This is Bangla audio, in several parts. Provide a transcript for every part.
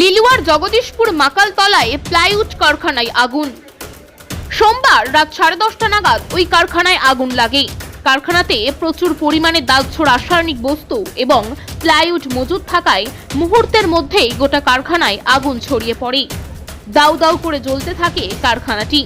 লিলুয়ার জগদীশপুর মাকালতলায় প্লাইউড কারখানায় আগুন। সোমবার রাত সাড়ে দশটা নাগাদ ওই কারখানায় আগুন লাগে কারখানাতে প্রচুর পরিমাণে দাহ্য রাসায়নিক বস্তু এবং প্লাইউড মজুদ থাকায় মুহূর্তের মধ্যেই গোটা কারখানায় আগুন ছড়িয়ে পড়ে। দাউ দাউ করে জ্বলতে থাকে কারখানাটি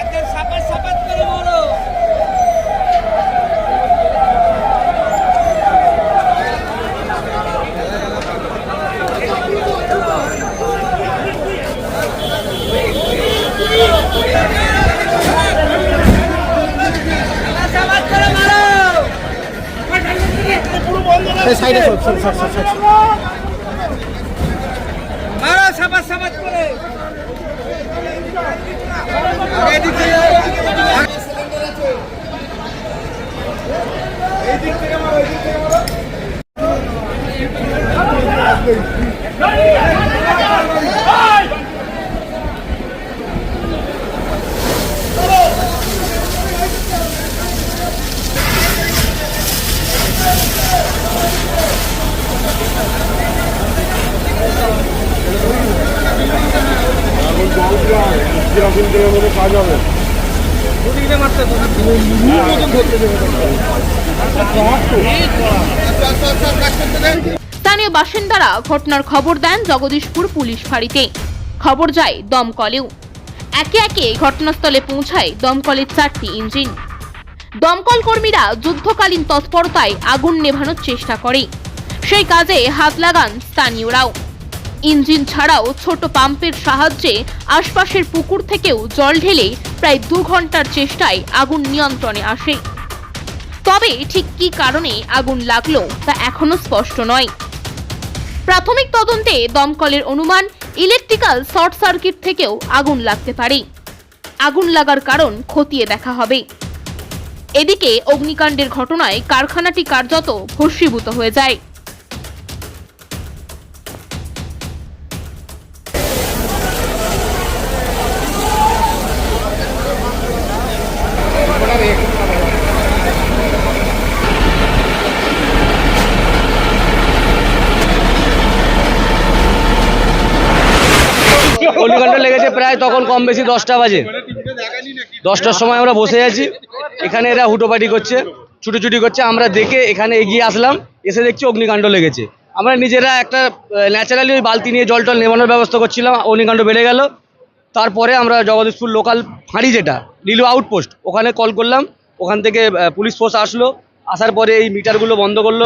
একদম সাপাত সাপাত করে বলো সাপাত করে মারো সাইডে সর সর সর সর সর। মারো সাবাস সাবাস করে। এদিক থেকে কীরকম কীরকম কাজ হবে স্থানীয় বাসিন্দারা ঘটনার খবর দেন জগদীশপুর পুলিশ ফাঁড়িতে। খবর যায় দমকলেও। একে একে ঘটনাস্থলে পৌঁছায় দমকলের চারটি ইঞ্জিন। দমকল কর্মীরা যুদ্ধকালীন তৎপরতায় আগুন নেভানোর চেষ্টা করে। সেই কাজে হাত লাগান স্থানীয়রাও। ইঞ্জিন ছাড়াও ছোট পাম্পের সাহায্যে আশপাশের পুকুর থেকেও জল ঢেলে প্রায় দু ঘণ্টার চেষ্টায় আগুন নিয়ন্ত্রণে আসে। তবে ঠিক কী কারণে আগুন লাগল তা এখনও স্পষ্ট নয়। প্রাথমিক তদন্তে দমকলের অনুমান, ইলেকট্রিক্যাল শর্ট সার্কিট থেকেও আগুন লাগতে পারে। আগুন লাগার কারণ খতিয়ে দেখা হবে। এদিকে অগ্নিকাণ্ডের ঘটনায় কারখানাটি কার্যত ভস্মীভূত হয়ে যায়। অগ্নিকাণ্ড লেগেছে প্রায়, তখন কম বেশি দশটা বাজে। দশটার সময় আমরা বসে আছি। এখানে এরা হুটোপাটি করছে, ছুটোছুটি করছে। আমরা দেখে এখানে এগিয়ে আসলাম, এসে দেখছি অগ্নিকাণ্ড লেগেছে। আমরা নিজেরা একটা ন্যাচারালি ওই বালতি নিয়ে জল টল নেবানোর ব্যবস্থা করছিলাম, অগ্নিকাণ্ড বেড়ে গেল। তারপরে আমরা জগদীশপুর লোকাল ফাঁড়ি যেটা লিলু আউটপোস্ট ওখানে কল করলাম। ওখান থেকে পুলিশ ফোর্স আসলো। আসার পরে এই মিটারগুলো বন্ধ করল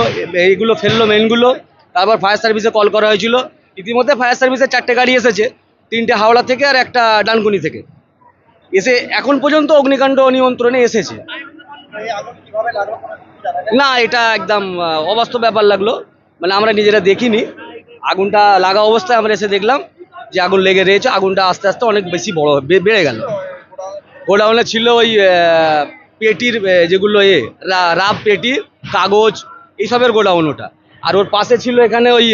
এইগুলো ফেলল মেনগুলো তারপর ফায়ার সার্ভিসে কল করা হয়েছিল। ইতিমধ্যে ফায়ার সার্ভিসের চারটে গাড়ি এসেছে। তিনটে হাওড়া থেকে আর একটা ডানকুনি থেকে। এসে এখন পর্যন্ত অগ্নিকাণ্ড নিয়ন্ত্রণে এসেছে। না, এটা একদম অবাস্তব ব্যাপার লাগল। মানে আমরা নিজেরা দেখিনি। আগুনটা লাগা অবস্থায় আমরা এসে দেখলাম যে আগুন লেগে রয়েছে। আগুনটা আস্তে আস্তে অনেক বেশি বড় বেড়ে গেল। গোডাউনে ছিল ওই পেটির যেগুলো এ রাব পেটি, কাগজ, এইসবের গোডাউন ওটা। আর ওর পাশে ছিল এখানে ওই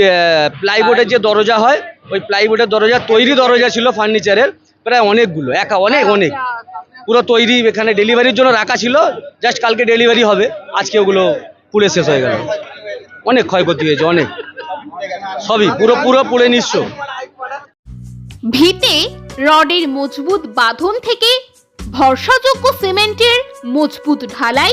প্লাইবোর্ডের যে দরজা হয় ওই প্লাইবোর্ডের দরজা তৈরি দরজা ছিল ফার্নিচারের প্রায় অনেকগুলো একা অনেক অনেক। পুরো তৈরি এখানে ডেলিভারির জন্য রাখা ছিল জাস্ট কালকে ডেলিভারি হবে আজকে ওগুলো পুড়ে শেষ হয়ে গেল। অনেক ক্ষয়ক্ষতি হয়েছে অনেক। সবই পুরো পুরো পুড়ে নিঃস্ব। ভিতে রডের মজবুত বাঁধন থেকে ভরসাযোগ্য সিমেন্টের মজবুত ঢালাই